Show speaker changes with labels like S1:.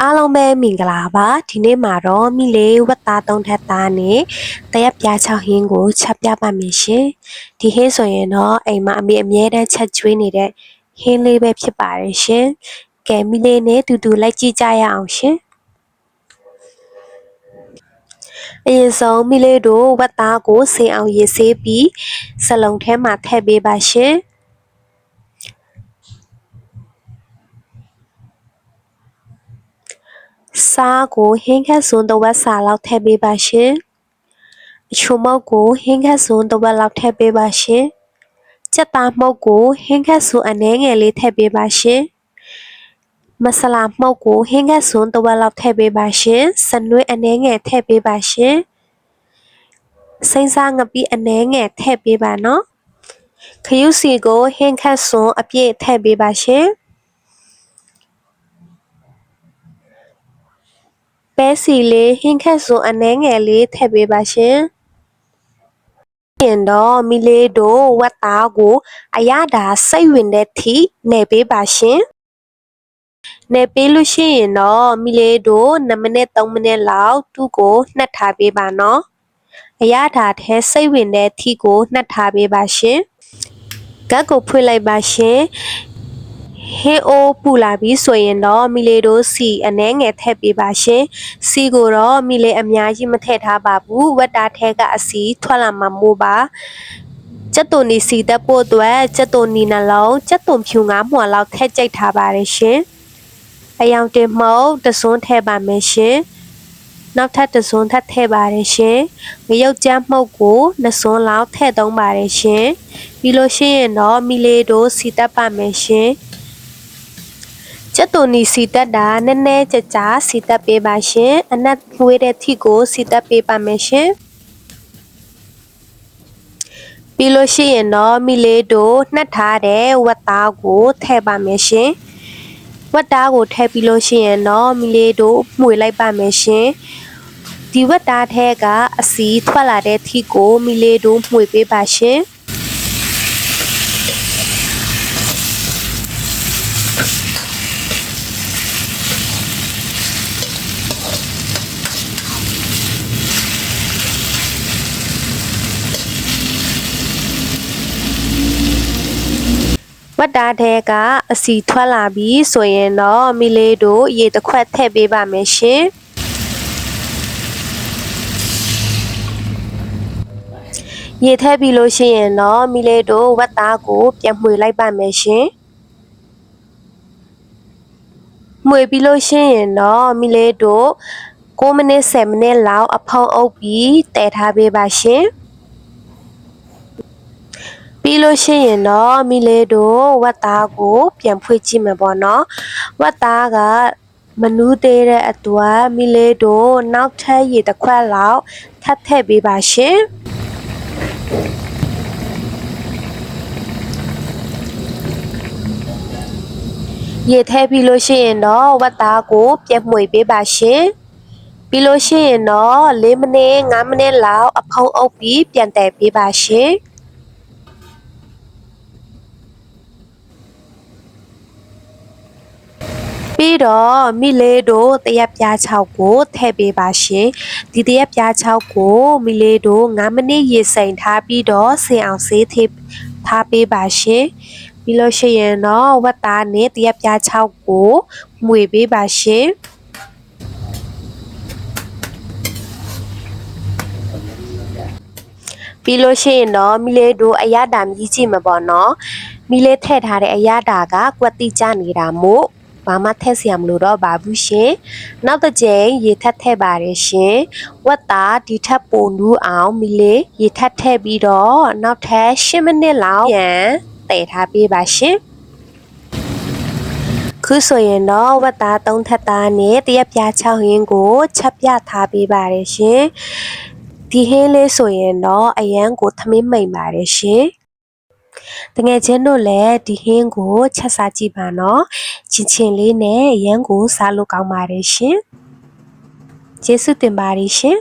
S1: အားလုံးပဲမင်္ဂလာပါဒီနေ့မှာတော့မိလေးဝတ်သားသုံးထပ်သားနဲ့တရက်ပြားချောက်ဟင်းကိုချက်ပြပါမယ်ရှင်ဒီဟင်းဆိုရင်တော့အိမ်မှာအမေအမြဲတမ်းချက်ကျွေးနေတဲ့ဟင်းလေးပဲဖြစ်ပါတယ်ရှင်ကဲမိလေးနဲ့တူတူလိုက်ကြည့်ကြရအောင်ရှင်အရင်ဆုံးမိလေးတို့ဝတ်သားကိုဆင်အောင်ရေးဆေးပြီးစလုံးထဲမှာထည့်ပေးပါရှင် စားကိုဟင်းခက်စွန်းတစ်ဝက်စာလောက်ထည့်ပေးပါရှင်။အချိုမုတ်ကိုဟင်းခက်စွန်းတစ်ဝက်လောက်ထည့်ပေးပါရှင်။ကြက်သားမှုတ်ကိုဟင်းခက်စွန်းအနည်းငယ်လေးထည့်ပေးပါရှင်။မဆလာမှုတ်ကိုဟင်းခက်စွန်းတစ်ဝက်လောက်ထည့်ပေးပါရှင်။စနွေးအနည်းငယ်ထည့်ပေးပါရှင်။စိမ့်စားငပိအနည်းငယ်ထည့်ပေးပါနော်။ခရုစီကိုဟင်းခက်စွန်းအပြည့်ထည့်ပေးပါရှင်။ ပဲစီလေးဟင်းခက်စွန်အနှဲငယ်လေးထည့်ပေးပါရှင်။ရင်တော့မီလေးတို့ဝက်သားကို အရသာစိတ်ဝင်တဲ့ထိနေပေးပါရှင်။နေပေးလို့ရှိရင်တော့မီလေးတို့2မိနစ်3မိနစ်လောက်သူ့ကိုနှက်ထားပေးပါနော်။အရသာထဲစိတ်ဝင်တဲ့ထိကိုနှက်ထားပေးပါရှင်။ကတ်ကိုဖွင့်လိုက်ပါရှင်။ ဟင်းအိုးပူလာပြီဆိုရင်တော့မီလေးတို့စီအနှဲငယ်ထည့်ပေးပါရှင်စီကိုတော့မီလေးအများကြီးမထည့်ထားပါဘူးဝက်တာထဲကအစီထွက်လာမှာမို့ပါကျက်သွန်နီစီတက်ဖို့အတွက်ကျက်သွန်နီနှလုံးကျက်သွန်ဖြူငါးမှွာလောက်ထည့်ကြိတ်ထားပါတယ်ရှင်အယောင်တင်မှုတ်တစွန်းထည့်ပါမယ်ရှင်နောက်ထပ်တစွန်းထပ်ထည့်ပါတယ်ရှင်ငရုတ်ကြမ်းမှုတ်ကိုနှစ်စွန်းလောက်ထည့်သုံးပါတယ်ရှင်ပြီးလို့ရှိရင်တော့မီလေးတို့စီတက်ပါမယ်ရှင် ကျက်သွန်နီစီတက်တာနည်းနည်းကြကြစီတက်ပေးပါရှင်အနက်ဝေးတဲ့ထိကိုစီတက်ပေးပါမယ်ရှင်ပြီးလို့ရှိရင်တော့မိလေးတို့နှက်ထားတဲ့ဝက်သားကိုထည့်ပါမယ်ရှင်ဝက်သားကိုထည့်ပြီးလို့ရှိရင်တော့မိလေးတို့မှွေလိုက်ပါမယ်ရှင်ဒီဝက်သားထဲကအစီထွက်လာတဲ့ထိကိုမိလေးတို့မှွေပေးပါရှင် ဝတ်တာထဲကအစီထွက်လာပြီဆိုရင်တော့မိလေးတို့ရေတစ်ခွက်ထည့်ပေးပါမယ်ရှင်ရေထည့်ပြီးလို့ရှိရင်တော့မိလေးတို့ဝတ်သားကိုပြန်မှွေလိုက်ပါမယ်ရှင်မှွေပြီးလို့ရှိရင်တော့မိလေးတို့6မိနစ်10မိနစ်လောက်အဖုံးအုပ်ပြီးတည်ထားပေးပါရှင် ပြီးလို့ရှိရင်တော့မိလေးတို့ဝက်သားကိုပြန်ဖွေးကြည့်မယ်ပေါ့နော်ဝက်သားကမနူးသေးတဲ့အတွက်မိလေးတို့နောက်ထပ်ရေတစ်ခွက်လောက်ထပ်ထည့်ပေးပါရှင်ရေထည့်ပြီးလို့ရှိရင်တော့ဝက်သားကိုပြန်မှွေပေးပါရှင်ပြီးလို့ရှိရင်တော့၄မိနစ်၅မိနစ်လောက်အဖုံးအုပ်ပြီးပြန်တည်ပေးပါရှင် ပြီးတော့မိလေးတို့တရက်ပြား6ကိုထည့်ပေးပါရှင်ဒီတရက်ပြား6ကိုမိလေးတို့9မိနစ်ရေစိမ်ထားပြီးတော့ဆင်အောင်ဆေးထိထားပေးပါရှင်ပြီးလို့ရှိရင်တော့ဝက်သားနဲ့တရက်ပြား6ကိုမှွေပေးပါရှင်ပြီးလို့ရှိရင်တော့မိလေးတို့အရတာမြည်ကြည့်မှာပေါ့နော်မိလေးထည့်ထားတဲ့အရတာကကွက်တိကျနေတာမို့ ဘာမှထည့်စရာမလိုတော့ပါဘူးရှင်။နောက်တစ်ကြိမ်ရေထပ်ထည့်ပါတယ်ရှင်။ဝက်သားဒီထပ်ပိုနူးအောင်မီလေးရေထပ်ထည့်ပြီးတော့နောက်ထပ်10မိနစ်လောက်ပြန်တည်ထားပေးပါရှင်။ခုဆိုရင်တော့ဝက်သား၃ထပ်သားနဲ့တရက်ပြား6ရင်းကိုချက်ပြထားပေးပါတယ်ရှင်။ဒီဟင်းလေးဆိုရင်တော့အရန်ကိုသမင်းမိန်ပါတယ်ရှင်။ တငယ်ချင်းတို့လည်းဒီဟင်းကိုချက်စားကြည့်ပါနော်ချင်ချင်လေးနဲ့ရမ်းကိုစားလို့ကောင်းပါတယ်ရှင်ကျေးဇူးတင်ပါတယ်ရှင်